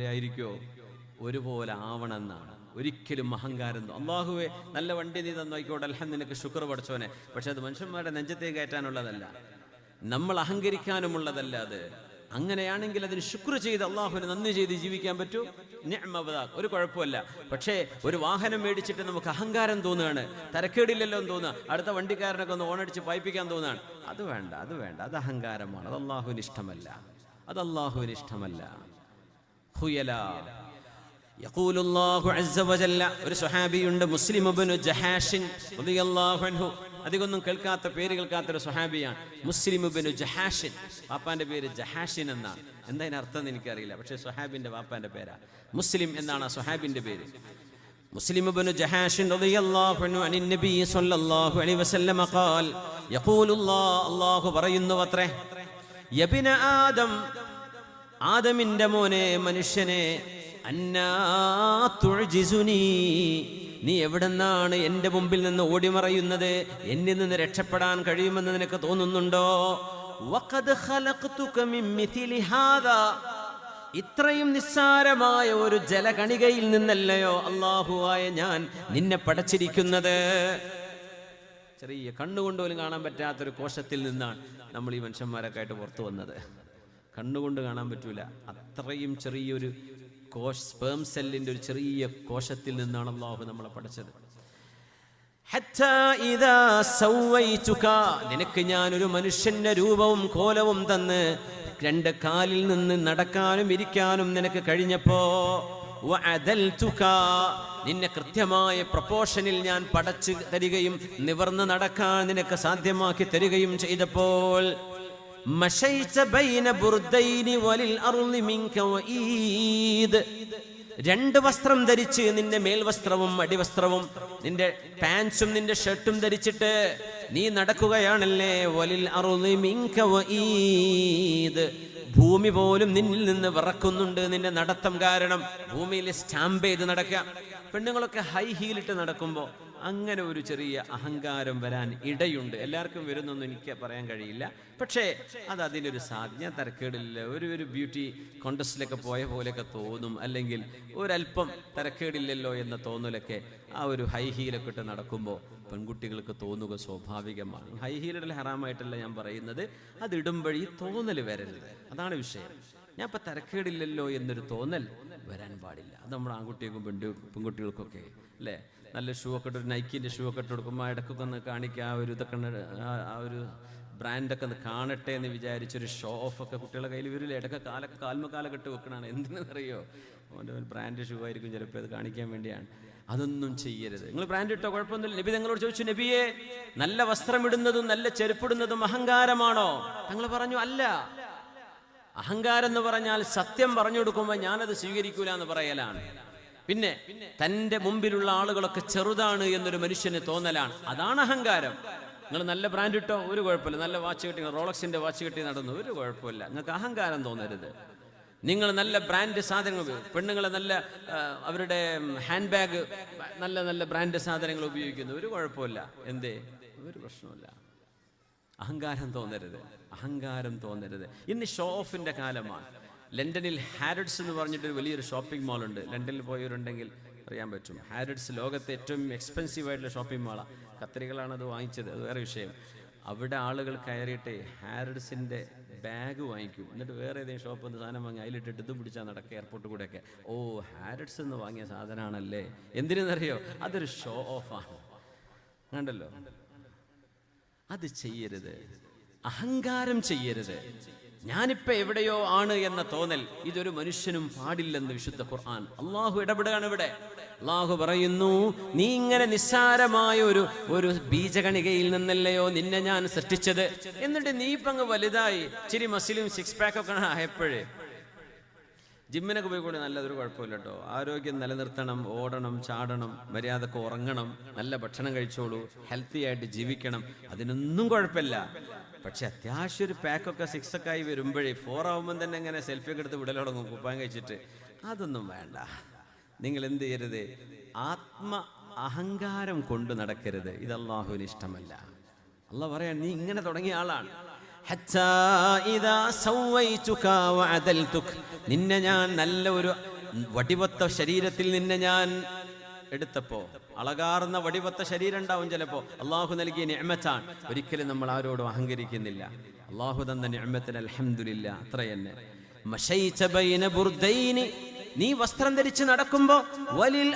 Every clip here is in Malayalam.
ആയിരിക്കോ? ഒരുപോലെ ആവണമെന്നാണ്. ഒരിക്കലും അഹങ്കാരം അള്ളാഹുവെ നല്ല വണ്ടി നീ തന്നോയിക്കോട്ടെ. അല്ല നിനക്ക് ശുക്ർ പഠിച്ചോനെ പക്ഷെ അത് മനുഷ്യന്മാരുടെ നെഞ്ചത്തെ കയറ്റാനുള്ളതല്ല. നമ്മൾ അഹങ്കരിക്കാനുമുള്ളതല്ല അത്. അങ്ങനെയാണെങ്കിൽ അതിന് ശുക്ർ ചെയ്ത് അള്ളാഹുവിന് നന്ദി ചെയ്ത് ജീവിക്കാൻ പറ്റൂ? ഒരു കുഴപ്പമില്ല. പക്ഷേ ഒരു വാഹനം മേടിച്ചിട്ട് നമുക്ക് അഹങ്കാരം തോന്നുകയാണ്. തരക്കേടില്ലല്ലോ എന്ന് തോന്നുക. അടുത്ത വണ്ടിക്കാരനൊക്കെ ഒന്ന് ഓണടിച്ച് പായിപ്പിക്കാൻ തോന്നുകയാണ്. അത് വേണ്ട അത് വേണ്ട. അത് അഹങ്കാരമാണ്. അത് അള്ളാഹുവിന് ഇഷ്ടമല്ല. അത് അള്ളാഹുവിന് ഇഷ്ടമല്ല. يقول الله عز وجل ഒരു സ്വഹാബിയുണ്ട് മുസ്ലിം ഇബ്നു ജഹാഷിൻ റളിയല്ലാഹു അൻഹു അധികമൊന്നും കേൾക്കാത്ത പേര് കേൾക്കാത്ത ഒരു സ്വഹാബിയാണ് മുസ്ലിം ഇബ്നു ജഹാഷിൻ പാപ്പാന്റെ പേര് ജഹാഷിൻ എന്നാണ് എന്താ അതിന് അർത്ഥം എന്ന് എനിക്കറിയില്ല പക്ഷേ സ്വഹാബിന്റെ പാപ്പാന്റെ പേരാ മുസ്ലിം എന്നാണ് ആ സ്വഹാബിന്റെ പേര് مسلم بن جحاش رضي الله عنه عن النبي صلى الله عليه وسلم قال يقول الله الله പറയുന്നു അത്രേ യബിന ആദം ആദമിന്റെ മോനെ മനുഷ്യനെ അന്നാ തുഅ്ജിസുനി നീ എവിടെന്നാണ് എന്റെ മുമ്പിൽ നിന്ന് ഓടിമറയുന്നത്? എന്നിൽ നിന്ന് രക്ഷപ്പെടാൻ കഴിയുമെന്ന് നിനക്ക് തോന്നുന്നുണ്ടോ? ഇത്രയും നിസ്സാരമായ ഒരു ജലകണികയിൽ നിന്നല്ലയോ അള്ളാഹുവായ ഞാൻ നിന്നെ പടച്ചിരിക്കുന്നത്? ചെറിയ കണ്ണുകൊണ്ട് പോലും കാണാൻ പറ്റാത്തൊരു കോശത്തിൽ നിന്നാണ് നമ്മൾ ഈ മനുഷ്യന്മാരൊക്കെ ആയിട്ട് പുറത്തു വന്നത്. കണ്ണുകൊണ്ട് കാണാൻ പറ്റൂല. അത്രയും ചെറിയൊരു കോശ സ്പേം സെല്ലിന്റെ ഒരു ചെറിയ കോശത്തിൽ നിന്നാണ് അള്ളാഹു നമ്മളെ പഠിച്ചത് നിനക്ക് ഞാൻ ഒരു മനുഷ്യന്റെ രൂപവും കോലവും തന്ന് രണ്ട് കാലിൽ നിന്ന് നടക്കാനും ഇരിക്കാനും നിനക്ക് കഴിഞ്ഞപ്പോ നിന്നെ കൃത്യമായ പ്രപ്പോഷനിൽ ഞാൻ പടച്ചു തരികയും നിവർന്ന് നടക്കാൻ നിനക്ക് സാധ്യമാക്കി തരികയും ചെയ്തപ്പോൾ രണ്ട് വസ്ത്രം ധരിച്ച് നിന്റെ മേൽവസ്ത്രവും അടിവസ്ത്രവും നിന്റെ പാൻസും നിന്റെ ഷർട്ടും ധരിച്ചിട്ട് നീ നടക്കുകയാണല്ലേ? വലിൽ അറുളി മിങ്ക വഈദ്. ഭൂമി പോലും നിന്നിൽ നിന്ന് വിറക്കുന്നുണ്ട് നിന്റെ നടത്തം കാരണം. ഭൂമിയിൽ സ്റ്റാമ്പ് ചെയ്ത് നടക്കാം പെണ്ണുങ്ങളൊക്കെ ഹൈ ഹീലിട്ട് നടക്കുമ്പോൾ അങ്ങനെ ഒരു ചെറിയ അഹങ്കാരം വരാൻ ഇടയുണ്ട്. എല്ലാവർക്കും വരുന്നൊന്നും എനിക്ക് പറയാൻ കഴിയില്ല. പക്ഷേ അത് അതിനൊരു സാധ്യത ഞാൻ തരക്കേടില്ല. ഒരു ഒരു ബ്യൂട്ടി കോണ്ടസ്റ്റിലൊക്കെ പോയ പോലെയൊക്കെ തോന്നും. അല്ലെങ്കിൽ ഒരല്പം തരക്കേടില്ലല്ലോ എന്ന തോന്നലൊക്കെ ആ ഒരു ഹൈ ഹീലൊക്കെ ഇട്ട് നടക്കുമ്പോൾ പെൺകുട്ടികൾക്ക് തോന്നുക സ്വാഭാവികമാണ്. ഹൈ ഹീലിടൽ ഹറാമായിട്ടല്ല ഞാൻ പറയുന്നത്. അത് ഇടുമ്പോഴേ തോന്നൽ വരരുത്. അതാണ് വിഷയം. ഞാൻ ഇപ്പം തരക്കേടില്ലല്ലോ എന്നൊരു തോന്നൽ വരാൻ പാടില്ല. അത് നമ്മുടെ ആൺകുട്ടികൾക്കും പെണ്ണു പെൺകുട്ടികൾക്കൊക്കെ അല്ലേ? നല്ല ഷൂ ഒക്കെ ഇട്ട് ഒരു നൈക്കിന്റെ ഷൂ ഒക്കെ ഇട്ട് കൊടുക്കുമ്പോൾ ഇടക്കൊക്കെ ഒന്ന് കാണിക്കുക ആ ഒരു ഇതൊക്കെ ആ- ഒരു ബ്രാൻഡൊക്കെ ഒന്ന് കാണട്ടെ എന്ന് വിചാരിച്ചൊരു ഷോ ഓഫ് ഒക്കെ കുട്ടികളുടെ കയ്യിൽ വരില്ല? ഇടയ്ക്ക് കാലൊക്കെ കാൽമ കാലൊക്കെ വെക്കണാണ് എന്തിനെന്നറിയോ? അവന്റെ ബ്രാൻഡ് ഷൂ ആയിരിക്കും ചിലപ്പോൾ അത് കാണിക്കാൻ വേണ്ടിയാണ്. അതൊന്നും ചെയ്യരുത്. നിങ്ങൾ ബ്രാൻഡ് ഇട്ടോ? കുഴപ്പമൊന്നുമില്ല. നബി നിങ്ങളോട് ചോദിച്ചു നബിയെ നല്ല വസ്ത്രമിടുന്നതും നല്ല ചെരുപ്പിടുന്നതും അഹങ്കാരമാണോ? തങ്ങൾ പറഞ്ഞു അല്ല. അഹങ്കാരം എന്ന് പറഞ്ഞാൽ സത്യം പറഞ്ഞു കൊടുക്കുമ്പോൾ ഞാനത് സ്വീകരിക്കൂല എന്ന് പറയലാണ്. പിന്നെ തന്റെ മുമ്പിലുള്ള ആളുകളൊക്കെ ചെറുതാണ് എന്നൊരു മനുഷ്യന് തോന്നലാണ്. അതാണ് അഹങ്കാരം. നിങ്ങൾ നല്ല ബ്രാൻഡ് ഇട്ടോ ഒരു കുഴപ്പമില്ല. നല്ല വാച്ച് കെട്ടി റോളക്സിന്റെ വാച്ച് കെട്ടി നടന്നു. ഒരു കുഴപ്പമില്ല. നിങ്ങൾക്ക് അഹങ്കാരം തോന്നരുത്. നിങ്ങൾ നല്ല ബ്രാൻഡ് സാധനങ്ങൾ പെണ്ണുങ്ങൾ നല്ല അവരുടെ ഹാൻഡ് ബാഗ് നല്ല നല്ല ബ്രാൻഡ് സാധനങ്ങൾ ഉപയോഗിക്കുന്നു. ഒരു കുഴപ്പമില്ല. എന്തേ? ഒരു പ്രശ്നമില്ല അഹങ്കാരം തോന്നരുത്. അഹങ്കാരം തോന്നരുത്. ഇന്ന് ഷോ ഓഫിന്റെ കാലമാണ്. ലണ്ടനിൽ ഹാരഡ്സ് എന്ന് പറഞ്ഞിട്ട് വലിയൊരു ഷോപ്പിംഗ് മാൾ ഉണ്ട്. ലണ്ടനിൽ പോയവരുണ്ടെങ്കിൽ അറിയാൻ പറ്റും. ഹാരഡ്സ് ലോകത്തെ ഏറ്റവും എക്സ്പെൻസീവ് ആയിട്ടുള്ള ഷോപ്പിംഗ് മാളാണ് കത്രികളാണ് അത് വാങ്ങിച്ചത്. അത് വേറെ വിഷയം. അവിടെ ആളുകൾ കയറിയിട്ട് ഹാരഡ്സിന്റെ ബാഗ് വാങ്ങിക്കും. എന്നിട്ട് വേറെ ഏതെങ്കിലും ഷോപ്പ് ഒന്ന് സാധനം വാങ്ങി അതിലിട്ടിട്ട് ഇത് പിടിച്ചാൽ നടക്കുക എയർപോർട്ട് കൂടെയൊക്കെ. ഓ ഹാരഡ്സ് എന്ന് വാങ്ങിയ സാധനമാണല്ലേ എന്തിനെന്നറിയോ? അതൊരു ഷോ ഓഫാണ് കണ്ടല്ലോ? അത് ചെയ്യരുത്. അഹങ്കാരം ചെയ്യരുത്. ഞാനിപ്പോ എവിടെയോ ആണ് എന്ന തോന്നൽ ഇതൊരു മനുഷ്യനും പാടില്ലെന്ന് വിശുദ്ധ ഖുർആൻ. അള്ളാഹു ഇടപെടുകയാണ് ഇവിടെ. അള്ളാഹു പറയുന്നു നീ ഇങ്ങനെ നിസ്സാരമായ ഒരു ഒരു ബീജകണികയിൽ നിന്നല്ലയോ നിന്നെ ഞാൻ സൃഷ്ടിച്ചത്? എന്നിട്ട് നീ ഇപ്പങ്ങ് വലുതായി. ചിരി മസിലും സിക്സ് പാക്ക് ഒക്കെ ആയപ്പോഴേ ജിമ്മിനൊക്കെ പോയി കൂടി നല്ലതൊരു കുഴപ്പമില്ല കേട്ടോ ആരോഗ്യം നിലനിർത്തണം ഓടണം ചാടണം മര്യാദയ്ക്ക് ഉറങ്ങണം നല്ല ഭക്ഷണം കഴിച്ചോളൂ ഹെൽത്തി ആയിട്ട് ജീവിക്കണം. അതിനൊന്നും കുഴപ്പമില്ല. പക്ഷെ അത്യാവശ്യം ഒരു പാക്കൊക്കെ സിക്സ് ഒക്കെ ആയി വരുമ്പോഴേ ഫോർ ആവുമ്പോൾ തന്നെ ഇങ്ങനെ സെൽഫി ഒക്കെ എടുത്ത് വിടൽ തുടങ്ങും കുപ്പായം കഴിച്ചിട്ട്. അതൊന്നും വേണ്ട. നിങ്ങൾ എന്ത് ചെയ്യരുത്? ആത്മ അഹങ്കാരം കൊണ്ട് നടക്കരുത്. ഇത് ഇഷ്ടമല്ല. അല്ല പറയാൻ നീ ഇങ്ങനെ തുടങ്ങിയ ആളാണ്. നിന്നെ ഞാൻ നല്ല ഒരു വടിവത്ത ശരീരത്തിൽ നിന്നെ ഞാൻ എടുത്തപ്പോ. അളകാർന്ന വടിവത്ത ശരീരം ഉണ്ടാവും ചിലപ്പോ. അള്ളാഹു നൽകിയ നിയമത്താണ് ഒരിക്കലും നമ്മൾ ആരോടും അഹങ്കരിക്കുന്നില്ല. അള്ളാഹു തന്ന നിയമത്തിന് അലഹമില്ല അത്ര തന്നെ നീ വസ്ത്രം ധരിച്ച് നടക്കുമ്പോ വലിൽ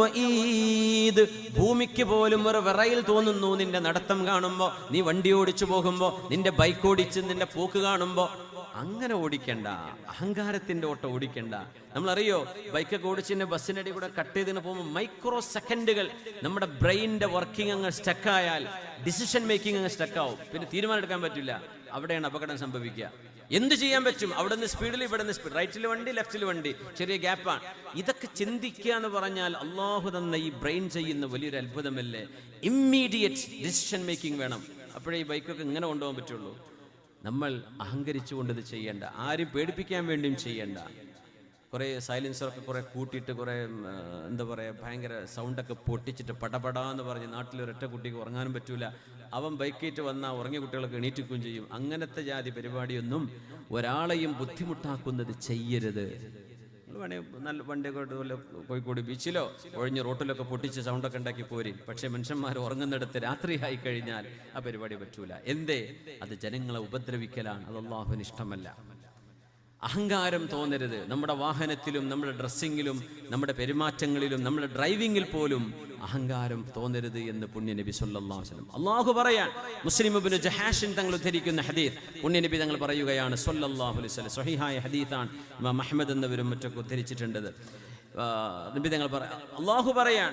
വഈദ്. ഭൂമിക്ക് പോലും ഒരു വിറയിൽ തോന്നുന്നു നിന്റെ നടത്തം കാണുമ്പോ. നീ വണ്ടി ഓടിച്ചു പോകുമ്പോ നിന്റെ ബൈക്ക് ഓടിച്ച് നിന്റെ പോക്ക് കാണുമ്പോ. അങ്ങനെ ഓടിക്കണ്ട അഹങ്കാരത്തിന്റെ ഓട്ടം ഓടിക്കണ്ട. നമ്മളറിയോ ബൈക്കൊക്കെ ഓടിച്ച് ഓടിച്ചിന്റെ ബസ്സിനടി കൂടെ കട്ട് ചെയ്തിന് പോകുമ്പോൾ മൈക്രോ സെക്കൻഡുകൾ നമ്മുടെ ബ്രെയിനിന്റെ വർക്കിംഗ് അങ്ങ് സ്റ്റക്കായാൽ ഡിസിഷൻ മേക്കിംഗ് അങ്ങ് സ്റ്റക്കാവും പിന്നെ തീരുമാനം എടുക്കാൻ പറ്റില്ല. അവിടെയാണ് അപകടം സംഭവിക്കുക. എന്ത് ചെയ്യാൻ പറ്റും? അവിടെ നിന്ന് സ്പീഡിൽ ഇവിടെ നിന്ന് സ്പീഡ് റൈറ്റിൽ വണ്ടി ലെഫ്റ്റിൽ വണ്ടി. ചെറിയ ഗ്യാപ്പാണ് ഇതൊക്കെ ചിന്തിക്കുക എന്ന് പറഞ്ഞാൽ അള്ളാഹു തന്ന ഈ ബ്രെയിൻ ചെയ്യുന്ന വലിയൊരു അത്ഭുതമല്ലേ? ഇമ്മീഡിയറ്റ് ഡിസിഷൻ മേക്കിംഗ് വേണം. അപ്പോഴേ ഈ ബൈക്കൊക്കെ ഇങ്ങനെ കൊണ്ടുപോകാൻ പറ്റുള്ളൂ. നമ്മൾ അഹങ്കരിച്ചുകൊണ്ട് ഇത് ചെയ്യേണ്ട. ആരും പേടിപ്പിക്കാൻ വേണ്ടിയും ചെയ്യേണ്ട. കുറേ സൈലൻസറൊക്കെ കുറേ കൂട്ടിയിട്ട് കുറേ എന്താ പറയുക ഭയങ്കര സൗണ്ടൊക്കെ പൊട്ടിച്ചിട്ട് പടപടാന്ന് പറഞ്ഞ് നാട്ടിൽ ഒരൊറ്റ കുട്ടിക്ക് ഉറങ്ങാനും പറ്റൂല. അവൻ ബൈക്കേറ്റ് വന്ന ഉറങ്ങിയ കുട്ടികളൊക്കെ എണീറ്റിക്കുകയും ചെയ്യും. അങ്ങനത്തെ ജാതി പരിപാടിയൊന്നും ഒരാളെയും ബുദ്ധിമുട്ടാക്കുന്നത് ചെയ്യരുത്. വേണേ നല്ല വണ്ടിയൊക്കെ കോഴിക്കോട് ബീച്ചിലോ ഒഴിഞ്ഞ് റോട്ടിലൊക്കെ പൊട്ടിച്ച് സൗണ്ടൊക്കെ ഉണ്ടാക്കി പോരി. പക്ഷേ മനുഷ്യന്മാർ ഉറങ്ങുന്നിടത്ത് രാത്രിയായി കഴിഞ്ഞാൽ ആ പരിപാടി പറ്റൂല. എന്തേ? അത് ജനങ്ങളെ ഉപദ്രവിക്കലാണ്. അത് അള്ളാഹുവിന് ഇഷ്ടമല്ല. അഹങ്കാരം തോന്നരുത്. നമ്മുടെ വാഹനത്തിലും നമ്മുടെ ഡ്രസ്സിങ്ങിലും നമ്മുടെ പെരുമാറ്റങ്ങളിലും നമ്മുടെ ഡ്രൈവിങ്ങിൽ പോലും അഹങ്കാരം തോന്നരുത് എന്ന് പുണ്യ നബി സല്ലല്ലാഹു അലൈഹി വസല്ലം അള്ളാഹു പറയാൻ. മുസ്ലിം ഇബ്നു ജഹാഷിൻ തങ്ങൾ ഉദ്ധരിക്കുന്ന ഹദീസ് പുണ്യ നബി തങ്ങൾ പറയുകയാണ് സല്ലല്ലാഹു അലൈഹി വസല്ലം. സ്വഹീഹായ ഹദീസാണ് ഇമാം അഹ്മദ് എന്നവരും മറ്റൊക്കെ ഉദ്ധരിച്ചിട്ടുണ്ട്. നബി തങ്ങൾ പറ അള്ളാഹു പറയാൻ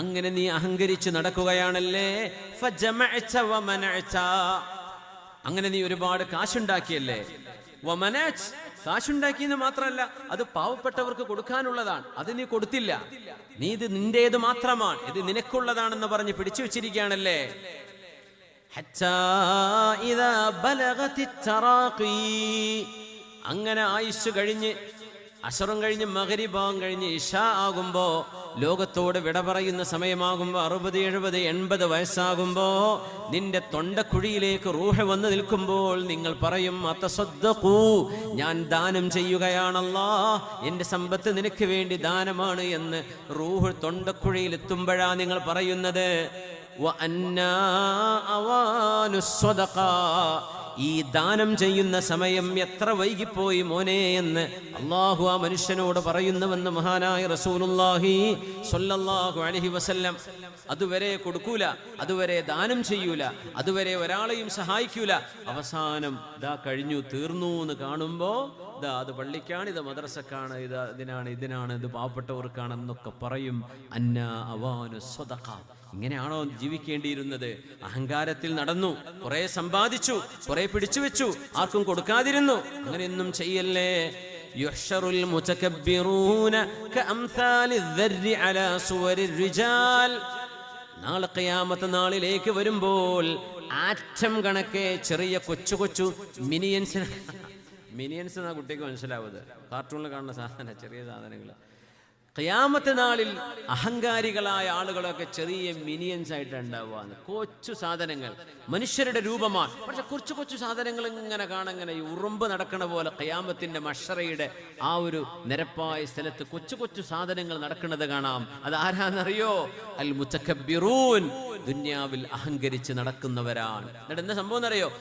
അങ്ങനെ നീ അഹങ്കരിച്ച് നടക്കുകയാണല്ലേ. അങ്ങനെ നീ ഒരുപാട് കാശുണ്ടാക്കിയല്ലേ? കാശുണ്ടാക്കിയെന്ന് മാത്രമല്ല അത് പാവപ്പെട്ടവർക്ക് കൊടുക്കാനുള്ളതാണ്. അത് നീ കൊടുത്തില്ല. നീ ഇത് നിന്റേത് മാത്രമാണ്. ഇത് നിനക്കുള്ളതാണെന്ന് പറഞ്ഞ് പിടിച്ചു വെച്ചിരിക്കുകയാണല്ലേ. അങ്ങനെ ആയുസ് കഴിഞ്ഞ് അഷറും കഴിഞ്ഞ് മകരിഭാവം കഴിഞ്ഞ് ഇഷ ആകുമ്പോ ലോകത്തോട് വിട പറയുന്ന സമയമാകുമ്പോ അറുപത് എഴുപത് എൺപത് വയസ്സാകുമ്പോ നിന്റെ തൊണ്ടക്കുഴിയിലേക്ക് റൂഹ വന്ന് നിൽക്കുമ്പോൾ നിങ്ങൾ പറയും അത്തസ്വദ്ദൂ ഞാൻ ദാനം ചെയ്യുകയാണല്ലോ എന്റെ സമ്പത്ത് നിനക്ക് വേണ്ടി ദാനമാണ് എന്ന് റൂഹ് തൊണ്ടക്കുഴിയിൽ എത്തുമ്പോഴാ നിങ്ങൾ പറയുന്നത്. ഈ ദാനം ചെയ്യുന്ന സമയം എത്ര വൈകിപ്പോയി മോനെ എന്ന് അള്ളാഹു ആ മനുഷ്യനോട് പറയുന്നുവെന്ന് മഹാനായ റസൂലുല്ലാഹി സൊല്ലാഹു അലഹി വസല്ലം. അതുവരെ കൊടുക്കൂല അതുവരെ ദാനം ചെയ്യൂല അതുവരെ ഒരാളെയും സഹായിക്കൂല. അവസാനം ഇതാ കഴിഞ്ഞു തീർന്നു എന്ന് കാണുമ്പോ ഇതാ അത് പള്ളിക്കാണ് ഇത് മദ്രസക്കാണ് ഇത് ഇതിനാണ് ഇതിനാണ് ഇത് പാവപ്പെട്ടവർക്കാണെന്നൊക്കെ പറയും അന്ന അവാനു സ്വതക്ക ഇങ്ങനെയാണോ ജീവിക്കേണ്ടിയിരുന്നത് അഹങ്കാരത്തിൽ നടന്നു കുറെ സമ്പാദിച്ചു കുറെ പിടിച്ചു വെച്ചു ആർക്കും കൊടുക്കാതിരുന്നു അങ്ങനെയൊന്നും ചെയ്യല്ലേ യുഹ്ശറുൽ മുതകബ്ബിറൂന കഅംസാലി الذر على صور الرجال നാളെ ഖിയാമത്ത് നാളിലേക്ക് വരുമ്പോൾ ആറ്റം കണക്കെ ചെറിയ കൊച്ചു കൊച്ചു മിനിയൻസിന് മിനിയൻസ് എന്നാ കുട്ടിക്ക് മനസ്സിലാവുന്നത്. കാർട്ടൂണിൽ കാണുന്ന സാധനം ചെറിയ സാധനങ്ങൾ ക്യാമത്തെ നാളിൽ അഹങ്കാരികളായ ആളുകളൊക്കെ ചെറിയ മിനിയൻസ് ആയിട്ട് ഉണ്ടാവുക കൊച്ചു സാധനങ്ങൾ മനുഷ്യരുടെ രൂപമാണ്. പക്ഷെ കൊച്ചു കൊച്ചു സാധനങ്ങൾ ഇങ്ങനെ കാണങ്ങനെ ഈ ഉറുമ്പ് നടക്കണ പോലെ ക്യാമത്തിന്റെ മഷറയുടെ ആ ഒരു നിരപ്പായ സ്ഥലത്ത് കൊച്ചു കൊച്ചു സാധനങ്ങൾ നടക്കുന്നത് കാണാം. അത് ആരാന്നറിയോ അൽ മുത്തക്കബിറൂൻ ദുന്യാവിൽ അഹങ്കരിച്ച് നടക്കുന്നവരാണ്. എന്നിട്ട് എന്താ സംഭവം എന്നറിയോ?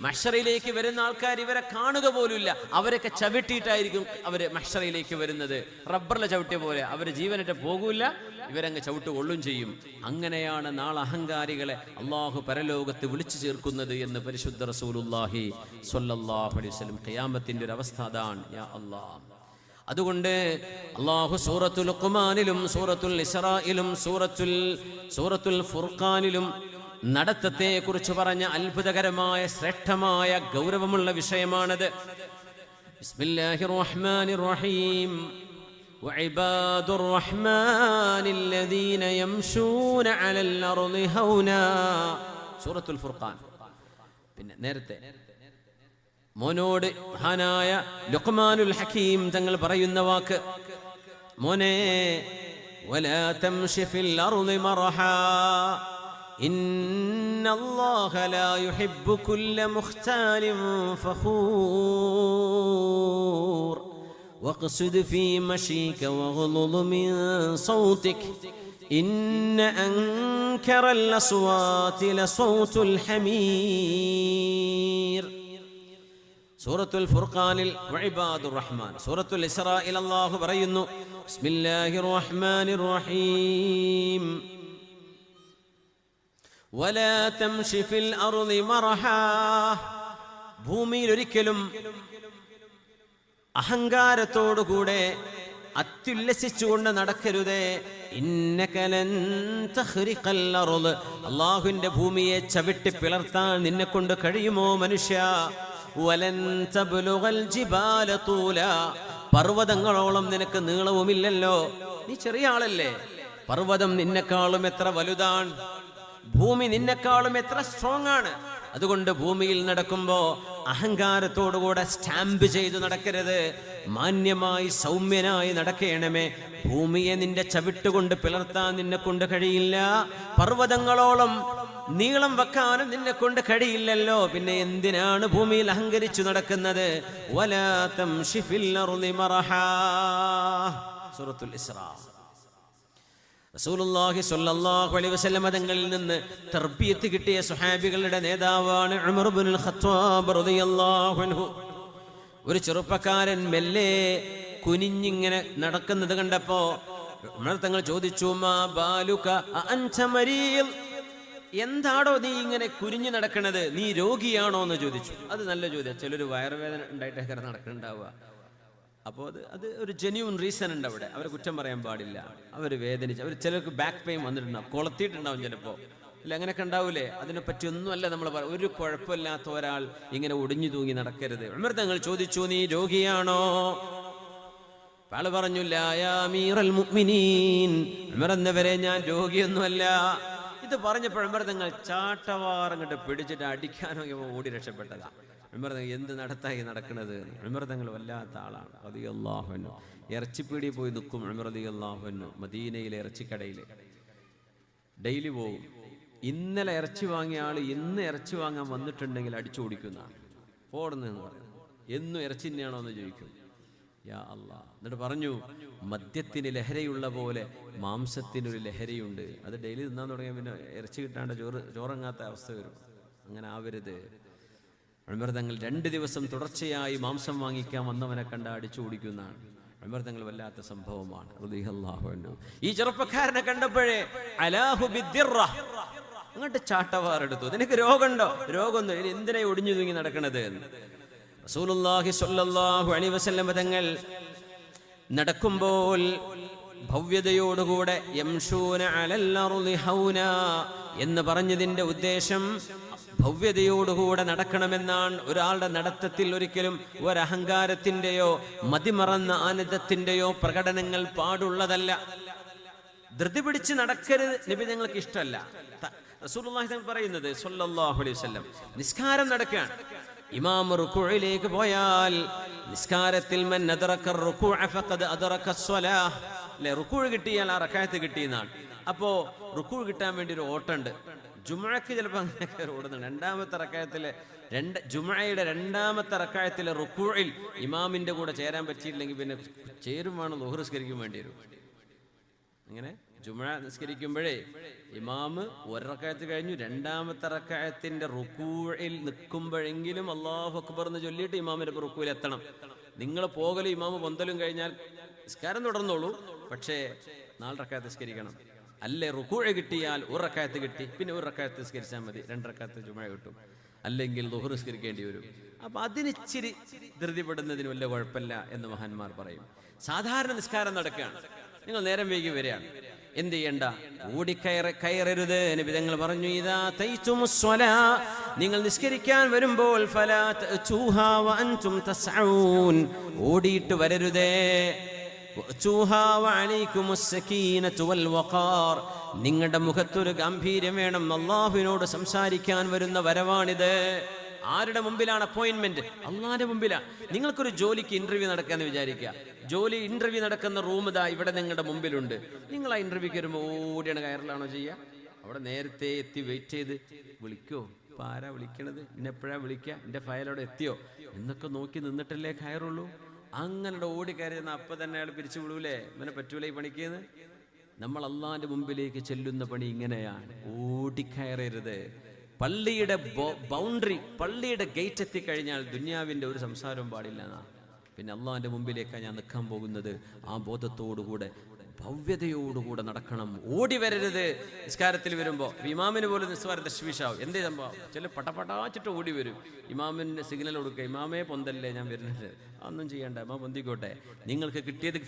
മഷറയിലേക്ക്. വരുന്ന ആൾക്കാർ ഇവരെ കാണുക പോലുമില്ല. അവരൊക്കെ ചവിട്ടിയിട്ടായിരിക്കും അവർ മഷറയിലേക്ക് വരുന്നത്. റബ്ബറിലെ ചവിട്ടിയ പോലെ അവർ ജീവനിട്ട് പോകൂല ഇവരങ്ങ് ചവിട്ട് കൊള്ളും ചെയ്യും. അങ്ങനെയാണ് നാളെ അഹങ്കാരികളെ അള്ളാഹു പരലോകത്ത് വിളിച്ചു ചേർക്കുന്നത് എന്ന് പരിശുദ്ധ റസൂലുല്ലാഹി സ്വല്ലല്ലാഹു അലൈഹി ഖിയാമത്തിന്റെ ഒരു അവസ്ഥ അതാണ്. യാ അല്ലാഹ്. അതുകൊണ്ട് അള്ളാഹു സൂറത്തുൽ ഖുമാനിലും സൂറത്തുൽ ഇസ്രായിലും സൂറത്തുൽ സൂറത്തുൽ ഫുർഖാനിലും നടത്തത്തെ കുറിച്ച് പറഞ്ഞ അത്ഭുതകരമായ ശ്രേഷ്ഠമായ ഗൗരവമുള്ള വിഷയമാണത് ബിസ്മില്ലാഹിർ റഹ്മാനിർ റഹീം وعباد الرحمن الذين يمشون على الأرض هونا സൂറത്തുൽ ഫുർഖാൻ പിന്നെ നേരത്തെ മോനോട് മഹാനായ ലുഖ്മാനുൽ ഹക്കീം തങ്ങൾ പറയുന്ന വാക്ക് മോനെ ولا تمش في الأرض مرحا إن الله لا يحب كل مختال فخور واقصد في مشيك واغضض من صوتك إن أنكر الأصوات لصوت الحمير സൂറത്തുൽ ഫുർഖാനിൽ റഹ്മാൻ സൂറത്തുൽ ഇസ്രായിൽ അല്ലാഹു പറയുന്നു ബിസ്മില്ലാഹിർ റഹ്മാനിർ റഹീം വലാ തംഷി ഫിൽ അർളി മർഹാ ഭൂമിയിൽ ഒരിക്കലും അഹങ്കാരത്തോടുകൂടെ അത്യുല്ലസിച്ചുകൊണ്ട് നടക്കരുതേ. അള്ളാഹുവിന്റെ ഭൂമിയെ ചവിട്ടി പിളർത്താൻ നിന്നെ കൊണ്ട് കഴിയുമോ മനുഷ്യ? വലൻ തബ്ലുഗൽ ജിബാല തൂല. പർവതങ്ങളോളം നിനക്ക് നീളവുമില്ലല്ലോ. നീ ചെറിയ ആളല്ലേ? പർവതം നിന്നെക്കാളും എത്ര വലുതാണ്? ഭൂമി നിന്നെക്കാളും എത്ര സ്ട്രോങ് ആണ് അതുകൊണ്ട് ഭൂമിയിൽ നടക്കുമ്പോ അഹങ്കാരത്തോടുകൂടെ സ്റ്റാമ്പ് ചെയ്തു നടക്കരുത്. മാന്യമായി സൗമ്യനായി നടക്കണമേ. ഭൂമിയെ നിന്റെ ചവിട്ടുകൊണ്ട് പിളർത്താൻ നിന്നെ കൊണ്ട് കഴിയില്ല. പർവതങ്ങളോളം നീളം വെക്കാനും നിന്നെ കൊണ്ട് കഴിയില്ലല്ലോ. പിന്നെ എന്തിനാണ് ഭൂമിയിൽ അഹങ്കരിച്ചു നടക്കുന്നത്? വലാ തംശി ഫിൽ അർളി സൂറത്തുൽ ഇസ്രാ. റസൂലുള്ളാഹി സ്വല്ലല്ലാഹു അലൈഹി വസല്ലം തങ്ങളിൽ നിന്ന് തർബിയത്ത് കിട്ടിയ സുഹാബികളുടെ നേതാവാണ് ഉമർ ഇബ്നുൽ ഖത്താബ് റളിയല്ലാഹു അൻഹു. ഒരു ചെറുപ്പക്കാരൻ മെല്ലെ കുനിഞ്ഞിങ്ങനെ നടക്കുന്നത് കണ്ടപ്പോ ഉമർ തങ്ങൾ ചോദിച്ചു മാ ബാലുക അൻത മരീൽ എന്താടോ നീ ഇങ്ങനെ കുരിഞ്ഞു നടക്കണത്? നീ രോഗിയാണോ എന്ന് ചോദിച്ചു. അത് നല്ല ചോദ്യം. ചിലർ വയറുവേദന ഉണ്ടായിട്ടൊക്കെ നടക്കുന്നുണ്ടാവുക അപ്പോൾ അത് അത് ഒരു ജെന്യൂൻ റീസൺ ഉണ്ട് അവിടെ. അവരെ കുറ്റം പറയാൻ പാടില്ല. അവർ വേദനിച്ച് അവർ ചിലർക്ക് ബാക്ക് പെയിൻ വന്നിട്ടുണ്ടാവും. കൊളത്തിയിട്ടുണ്ടാവും ചിലപ്പോൾ അല്ല അങ്ങനെയൊക്കെ ഉണ്ടാവൂലേ? അതിനെപ്പറ്റി പറ്റിയൊന്നുമല്ല നമ്മൾ ഒരു കുഴപ്പമില്ലാത്ത ഒരാൾ ഇങ്ങനെ ഒടിഞ്ഞു തൂങ്ങി നടക്കരുത്. ഉമർ തങ്ങൾ ചോദിച്ചു നീ രോഗിയാണോ? ആൾ പറഞ്ഞു ലായാമീറൽ മുഅ്മിനീൻ. ഉമർ എന്നവരെ ഞാൻ രോഗിയൊന്നുമല്ല. ഇത് പറഞ്ഞപ്പോഴും തങ്ങൾ ചാട്ടവാറങ്ങോട്ട് പിടിച്ചിട്ട് അടിക്കാനോ ഇവ ഓടി രക്ഷപ്പെട്ടതാ. വിമൃതങ്ങൾ തങ്ങൾ എന്ത് നടത്തായി നടക്കുന്നത് വിമൃതങ്ങൾ തങ്ങൾ വല്ലാത്ത ആളാണ്. റളിയല്ലാഹു ഇറച്ചിപ്പീടി പോയി നിൽക്കും റളിയല്ലാഹു മദീനയിലെ ഇറച്ചിക്കടയിൽ ഡെയിലി പോകും ഇന്നലെ ഇറച്ചി വാങ്ങിയ ആൾ ഇന്ന് ഇറച്ചി വാങ്ങാൻ വന്നിട്ടുണ്ടെങ്കിൽ അടിച്ചു ഓടിക്കുന്നതാണ് പോടുന്നതെന്ന് പറഞ്ഞു എന്നും ഇറച്ചി തന്നെയാണോ എന്ന് ചോദിക്കും. എന്നിട്ട് പറഞ്ഞു മദ്യത്തിന് ലഹരയുള്ള പോലെ മാംസത്തിനൊരു ലഹരിയുണ്ട്. അത് ഡെയിലി തിന്നാൻ തുടങ്ങിയ പിന്നെ ഇറച്ചി കിട്ടാണ്ട് ചോറ് ചോറങ്ങാത്ത അവസ്ഥ വരും. അങ്ങനെ ആവരുത്. അമൃതങ്ങൾ രണ്ട് ദിവസം തുടർച്ചയായി മാംസം വാങ്ങിക്കാൻ വന്നവനെ കണ്ട അടിച്ചു ഓടിക്കുന്നതാണ്. അമൃതങ്ങൾ വല്ലാത്ത സംഭവമാണ്. ഈ ചെറുപ്പക്കാരനെ കണ്ടപ്പോഴേ അലാഹു. അങ്ങോട്ട് ചാട്ടവാറെടുത്തു. നിനക്ക് രോഗമുണ്ടോ? രോഗമൊന്നും എന്തിനായി ഒടിഞ്ഞു തൂങ്ങി നടക്കണത് എന്ന്. റസൂലുള്ളാഹി സ്വല്ലല്ലാഹു അലൈഹി വസല്ലം തങ്ങൾ നടക്കുമ്പോൾ ഭവ്യതയോടുകൂടെ എന്ന് പറഞ്ഞതിന്റെ ഉദ്ദേശം ഭവ്യതയോടുകൂടെ നടക്കണമെന്നാണ്. ഒരാളുടെ നടത്തത്തിൽ ഒരിക്കലും ഒരഹങ്കാരത്തിന്റെയോ മതിമറന്ന ആനന്ദത്തിന്റെയോ പ്രകടനങ്ങൾ പാടുള്ളതല്ല. ധൃതി പിടിച്ച് നടക്കരുത് നബി ഞങ്ങൾക്ക് ഇഷ്ടമല്ല. പറയുന്നത് അലൈഹി നിസ്കാരം നടക്കുകയാണ്. ഇമാം റുക്കുഴിലേക്ക് പോയാൽ നിസ്കാരത്തിൽ അല്ലേ? കിട്ടിയാൽ ആ റക്കായത്ത് കിട്ടിയെന്നാണ്. അപ്പോ റുക്കുഅ കിട്ടാൻ വേണ്ടി ഒരു ഓട്ടമുണ്ട്. ജുമഴക്ക് ചിലപ്പോൾ അങ്ങനെയൊക്കെ ഓടുന്നുണ്ട്. രണ്ടാമത്തെ റക്കായത്തിലെ രണ്ട് ജുമഴയുടെ രണ്ടാമത്തെ റക്കായത്തിലെ റുക്കുഴിൽ ഇമാമിന്റെ കൂടെ ചേരാൻ പറ്റിയില്ലെങ്കിൽ പിന്നെ ചേരുമാണ് വേണം ലുഹ്റിസ്കരിക്കും വേണ്ടി വരും. അങ്ങനെ ജുമ നിസ്കരിക്കുമ്പോഴേ ഇമാമ് ഒരക്കായത്ത് കഴിഞ്ഞു. രണ്ടാമത്തെ റക്കായത്തിന്റെ റുക്കൂഴിൽ നിൽക്കുമ്പോഴെങ്കിലും അള്ളാഹു അക്ബർ എന്ന് ചൊല്ലിയിട്ട് ഇമാമിന്റെ റുക്കൂയിൽ എത്തണം. നിങ്ങൾ പോകലും ഇമാമ് പൊന്തലും കഴിഞ്ഞാൽ നിസ്കാരം തുടർന്നോളൂ. പക്ഷേ നാല് റക്കായത്ത് നിസ്കരിക്കണം. അല്ലേ റുക്കൂഴ കിട്ടിയാൽ ഒരു കിട്ടി പിന്നെ ഒരു റക്കായത്ത് നിസ്കരിച്ചാൽ മതി. രണ്ട് റക്കായത്ത് കിട്ടും. അല്ലെങ്കിൽ ദുഹർ നിസ്കരിക്കേണ്ടി വരും. അപ്പൊ അതിനിച്ചിരി ധൃതിപ്പെടുന്നതിന് വല്ല കുഴപ്പമില്ല എന്ന് മഹാന്മാർ പറയും. സാധാരണ നിസ്കാരം നടക്കുകയാണ്. നിങ്ങൾ നേരം വൈകി വരികയാണ്. എന്ത് ചെയ്യണ്ട? ഓടിക്കയറ കയറരുത്. നബിതങ്ങൾ പറഞ്ഞു ഇതാ തൈച്ചുമുസ്വല നിങ്ങൾ നിസ്കരിക്കാൻ വരുമ്പോൾ ഓടിയിട്ട് വരരുതേ. നിങ്ങളുടെ മുഖത്തൊരു ഗാംഭീര്യം വേണം. അള്ളാഹുവിനോട് സംസാരിക്കാൻ വരുന്ന വരവാണിത്. ആരുടെ മുമ്പിലാണ് അപ്പോയിന്റ്മെന്റ് അള്ളാന്റെ മുമ്പിലാണ് നിങ്ങൾക്കൊരു ജോലിക്ക് ഇന്റർവ്യൂ നടക്കാന്ന് വിചാരിക്കുക. ജോലി ഇന്റർവ്യൂ നടക്കുന്ന റൂം ഇതാ ഇവിടെ നിങ്ങളുടെ മുമ്പിലുണ്ട്. നിങ്ങൾ ആ ഇന്റർവ്യൂക്ക് വരുമ്പോൾ ഓടിയാണ് കയറലാണോ ചെയ്യുക അവിടെ നേരത്തെ എത്തി വെയിറ്റ് ചെയ്ത്. വിളിക്കോ? ആരാ വിളിക്കണത്? എന്നെപ്പോഴാ വിളിക്ക? വിളിക്കുക എന്റെ ഫയൽ അവിടെ എത്തിയോ? എന്നൊക്കെ നോക്കി നിന്നിട്ടല്ലേ കയറുള്ളൂ. അങ്ങനെ ഓടി കയറിയെന്ന അപ്പൊ തന്നെ അയാൾ പിരിച്ചു വിടൂലേ? ഇവനെ പറ്റൂലേ ഈ പണിക്കേന്ന്? നമ്മൾ അള്ളാന്റെ മുമ്പിലേക്ക് ചെല്ലുന്ന പണി ഇങ്ങനെയാണ്. ഓടിക്കയറരുത് പള്ളിയുടെ ബൗണ്ടറി പള്ളിയുടെ ഗേറ്റ് എത്തിക്കഴിഞ്ഞാൽ ദുന്യാവിന്റെ ഒരു സംസാരവും പാടില്ല എന്നാ. പിന്നെ അള്ളാഹിന്റെ മുമ്പിലേക്കാണ് ഞാൻ നിൽക്കാൻ പോകുന്നത് ആ ബോധത്തോടുകൂടെ ഭവ്യതയോടുകൂടെ നടക്കണം. ഓടി വരരുത്. നിസ്കാരത്തിൽ വരുമ്പോൾ ഇമാമിന് പോലും നിസ്വാര തശ്വീഷാവും എന്തേ സംഭവം? ചില പടപടാച്ചിട്ട് ഓടി വരും. ഇമാമിന് സിഗ്നൽ കൊടുക്കുക. ഇമാമേ പൊന്തല്ലേ ഞാൻ വരുന്നത്? ഒന്നും ചെയ്യണ്ട. ഇമാ പൊന്തിക്കോട്ടെ. നിങ്ങൾക്ക് കിട്ടിയത്.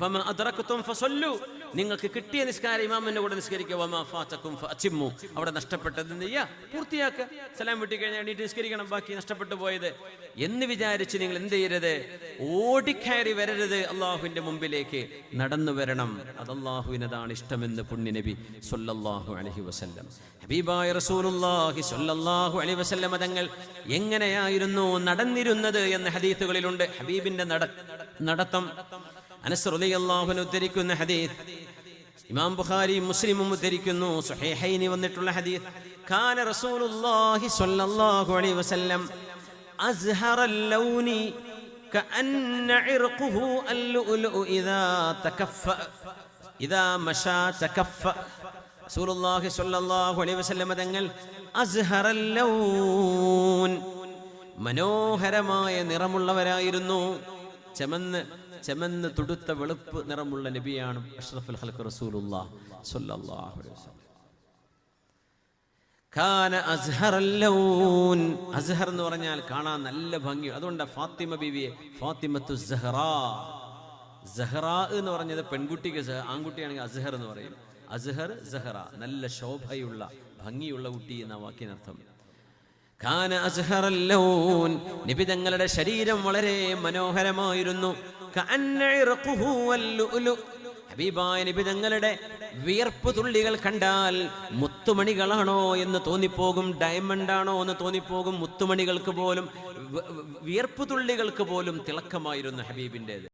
നിങ്ങൾക്ക് കിട്ടിയ നിസ്കാരം ഇമാമിന്റെ കൂടെ നിസ്കരിക്കും അവിടെ നഷ്ടപ്പെട്ടത് എന്ത് ചെയ്യാ? പൂർത്തിയാക്കുക. സലാം വിട്ടി കഴിഞ്ഞാൽ എണീറ്റ് നിസ്കരിക്കണം. ബാക്കി നഷ്ടപ്പെട്ടു പോയത്. എന്ന് വിചാരിച്ച് നിങ്ങൾ എന്ത് ചെയ്യരുത്? ഓടിക്കയറി വരരുത്. അള്ളാഹുവിന്റെ മുമ്പിലേക്ക് നടന്നു വരണം. അത് അള്ളാഹുവിനതാണ് ഇഷ്ടമെന്ന് പുണ്യനബി സല്ലല്ലാഹു അലൈഹി വസല്ലം ഹബീബായ റസൂലുള്ളാഹി സല്ലല്ലാഹു അലൈഹി വസല്ലം തങ്ങൾ എങ്ങനെയായിരുന്നു നടന്നിരുന്നത് എന്ന ഹദീത്തുകളിലുണ്ട് ഹബീബിന്റെ നട നടത്തം അനസ് റളിയല്ലാഹു അൻഹു ഉദ്ധരിക്കുന്ന ഹദീസ് ഇമാം ബുഖാരി മുസ്ലിമും ഉദ്ധരിക്കുന്നു സുഹൈഹൈനി വന്നിട്ടുള്ള ഹദീസ് കാന റസൂലുള്ളാഹി സ്വല്ലല്ലാഹു അലൈഹി വസല്ലം അസ്ഹറ اللون كأن عرقه اللؤلؤ إذا تكفأ റസൂലുള്ളാഹി സ്വല്ലല്ലാഹു അലൈഹി വസല്ലം തങ്ങൾ അസ്ഹറൽ ലൗൻ മനോഹരമായ നിറമുള്ളവരായിരുന്നു. ചെമന്ന് ചെമന്ന് തുടുത്ത വെളുപ്പ് നിറമുള്ള നബിയാണ് അഷ്റഫുൽ അലൈഹി വസല്ലം. അസ്ഹറൽ ലൗൻ അസ്ഹർ എന്ന് പറഞ്ഞാൽ കാണാൻ നല്ല ഭംഗി. അതുകൊണ്ട് ഫാത്തിമ ബിവിയെ ഫാത്തിമത്തു സഹറ സഹറ എന്ന് പറഞ്ഞത് പെൺകുട്ടിക്ക് ആൺകുട്ടിയാണെങ്കിൽ അസ്ഹർ എന്ന് പറയും. അസ്ഹർ സഹറ നല്ല ശോഭയുള്ള ഭംഗിയുള്ള കുട്ടി എന്ന വാക്കിനർത്ഥം. ഖാന അസ്ഹർ ലൗൻ നബി തങ്ങളുടെ ശരീരം വളരെ മനോഹരമായിരുന്നു. ഹബീബായ നബി തങ്ങളുടെ വിയർപ്പ് തുള്ളികൾ കണ്ടാൽ മുത്തുമണികളാണോ എന്ന് തോന്നിപ്പോകും ഡയമണ്ട് ആണോ എന്ന് തോന്നിപ്പോകും മുത്തുമണികൾക്ക് പോലും വിയർപ്പ് തുള്ളികൾക്ക് പോലും തിളക്കമായിരുന്നു ഹബീബിന്റെത്.